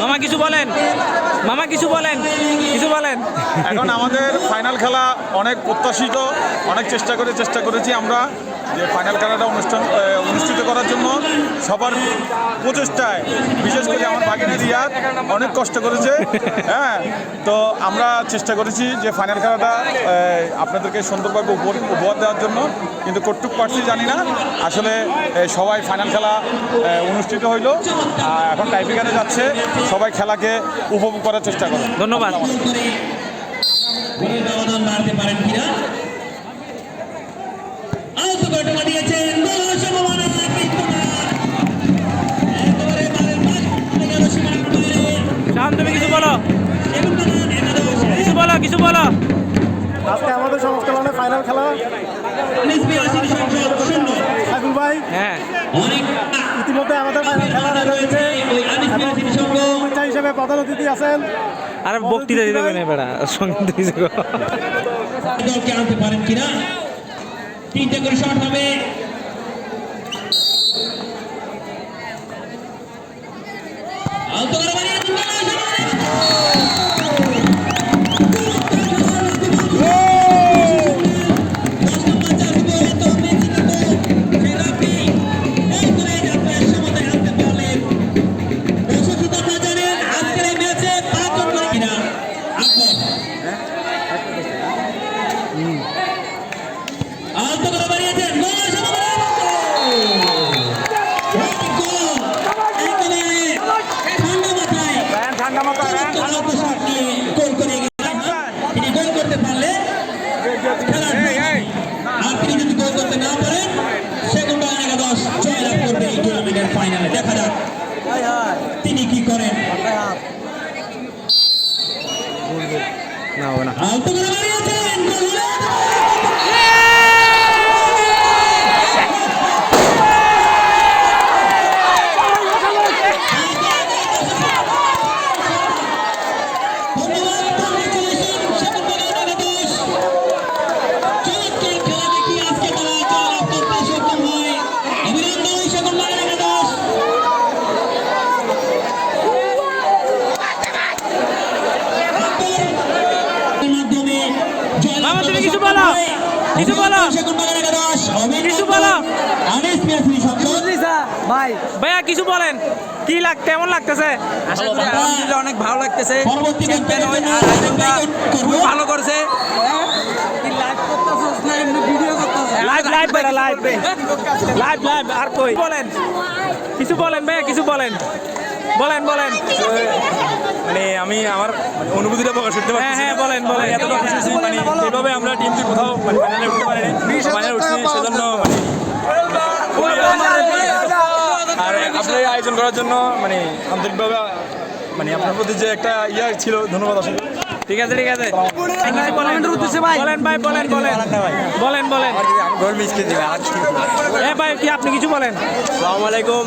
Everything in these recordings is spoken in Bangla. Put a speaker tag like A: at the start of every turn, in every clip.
A: মামা কিছু বলেন? মামা কিছু বলেন? কিছু বলেন?
B: এখন আমাদের ফাইনাল খেলা অনেক প্রত্যাশিত, অনেক চেষ্টা করে, চেষ্টা করেছি আমরা। যে ফাইনাল খেলাটা অনুষ্ঠান অনুষ্ঠিত করার জন্য সবার প্রচেষ্টায় বিশেষ করে আমার ভাগিনা রিয়াদ অনেক কষ্ট করেছে হ্যাঁ তো আমরা চেষ্টা করেছি যে ফাইনাল খেলাটা আপনাদেরকে সুন্দরভাবে উপহার উপহার দেওয়ার জন্য কিন্তু কটুক পারছি জানি না আসলে সবাই ফাইনাল খেলা অনুষ্ঠিত হইল আর এখন টাইপিকারে যাচ্ছে সবাই খেলাকে উপভোগ করার চেষ্টা করে।
A: ধন্যবাদ।
C: পারেন কিনা?
A: তুমি কিছু বলো।
C: এবং বানান একাদশ
A: কিছু বলো কিছু বলো।
D: আজকে আমাদের সংস্করণে ফাইনাল খেলা। সাইফুল ভাই
A: হ্যাঁ।
D: ইতিমধ্যে আমাদের ফাইনাল খেলা
C: রয়েছে।
D: হিসেবে প্রধান অতিথি আছেন
A: আর বক্তৃতা দিতে হবে না বেড়া
C: সংগীত আনতে পারেন কিনা? তিনটে করে শট হবে ফাইনালে দেখা যাক তিনি কি করেন। আলতো করে
E: ভাই।
A: ভাইয়া কিছু বলেন। কি লাগ কেমন লাগতেছে?
E: আশা করি আলহামদুলিল্লাহ অনেক ভালো লাগতেছে। চ্যাম্পিয়ন হয়ে আর আয়োজনটা খুবই ভালো করছে।
A: Live live live live. Live আর কই? বলেন। কিছু বলেন ভাইয়া কিছু বলেন। বলেন বলেন।
B: মানে আমি আমার মানে অনুভূতিটা প্রকাশ করতে
A: হ্যাঁ হ্যাঁ বলেন বলেন।
B: এত খুশি হয়েছি, মানে এইভাবে আমরা টিমটি কোথাও মানে ফাইনালে উঠতে পারিনি। ফাইনালে উঠছি সেজন্য মানে আর আপনার আয়োজন করার জন্য মানে আন্তরিকভাবে মানে আপনার প্রতি যে একটা ইয়া ছিল ধন্যবাদ আসলে।
A: ঠিক আছে ঠিক আছে। কিছু বলেন বলেন ভাই বলেন বলেন বলেন। বলেন
B: গোল মিস করে দিবে আর
A: এ ভাই কি আপনি কিছু বলেন?
B: আসসালামু আলাইকুম।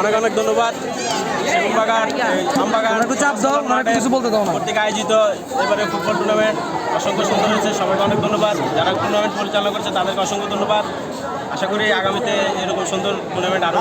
B: অনেক অনেক ধন্যবাদ। সেগুন বাগান আম
E: চাপ দাও কিছু বলতে দাও না।
B: কর্তৃক আয়োজিত এবারে ফুটবল টুর্নামেন্ট অসংখ্য সুন্দর হয়েছে সবাইকে অনেক ধন্যবাদ। যারা টুর্নামেন্ট পরিচালনা করছে তাদেরকে অসংখ্য ধন্যবাদ। আশা করি আগামীতে এরকম সুন্দর টুর্নামেন্ট
A: আরও